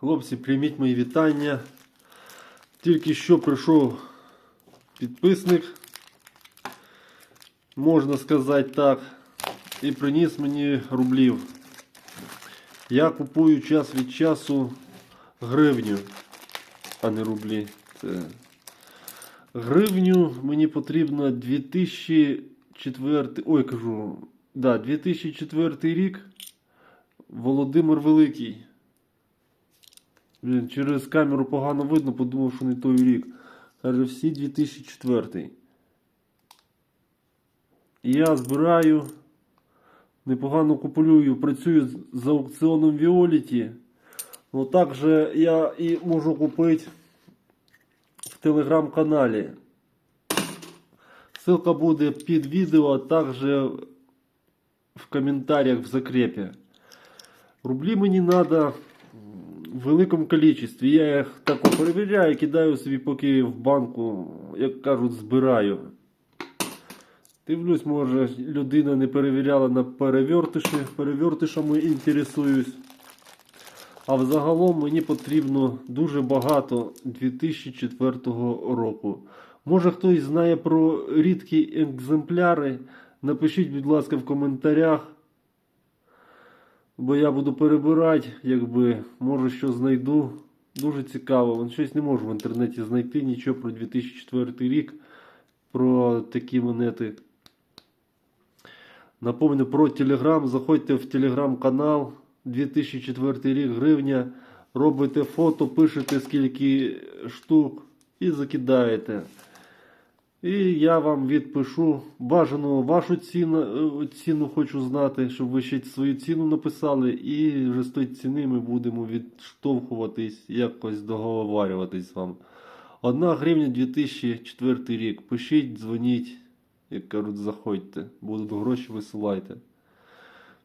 Хлопці, прийміть мої вітання. Тільки що прийшов підписник, можна сказати так, і приніс мені рублів. Я купую час від часу гривню, а не рублі. Це... Гривню мені потрібно 2004, ой, кажу, да, 2004 рік. Володимир Великий. Блін, через камеру погано видно, подумав, що не той рік. Всі 2004. Я збираю, непогано купую, працюю з- аукціоном Віоліті. Ну також я і можу купити в телеграм-каналі. Ссылка буде під відео, а також в коментарях в закрепі. Рублі мені треба в великому кількості. Я їх так перевіряю, кидаю собі, поки в банку, як кажуть, збираю. Дивлюсь, може, людина не перевіряла на перевертиші. Перевертишами інтересуюсь. А взагалом мені потрібно дуже багато 2004 року. Може хтось знає про рідкі екземпляри. Напишіть, будь ласка, в коментарях. Бо я буду перебирати, якби, може що знайду. Дуже цікаво. Щось не можу в інтернеті знайти нічого про 2004 рік, про такі монети. Напомню про телеграм. Заходьте в телеграм-канал 2004 рік гривня. Робите фото, пишете скільки штук і закидаєте. І я вам відпишу. Бажано вашу ціну, е, ціну хочу знати, щоб ви ще свою ціну написали. І вже з тої ціни ми будемо відштовхуватись, якось договарюватись з вами. Одна гривня 2004 рік. Пишіть, дзвоніть, як кажуть, заходьте. Будуть гроші висилайте.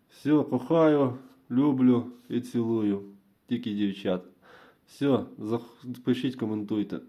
Все, кохаю, люблю і цілую. Тільки дівчат. Все, пишіть, коментуйте.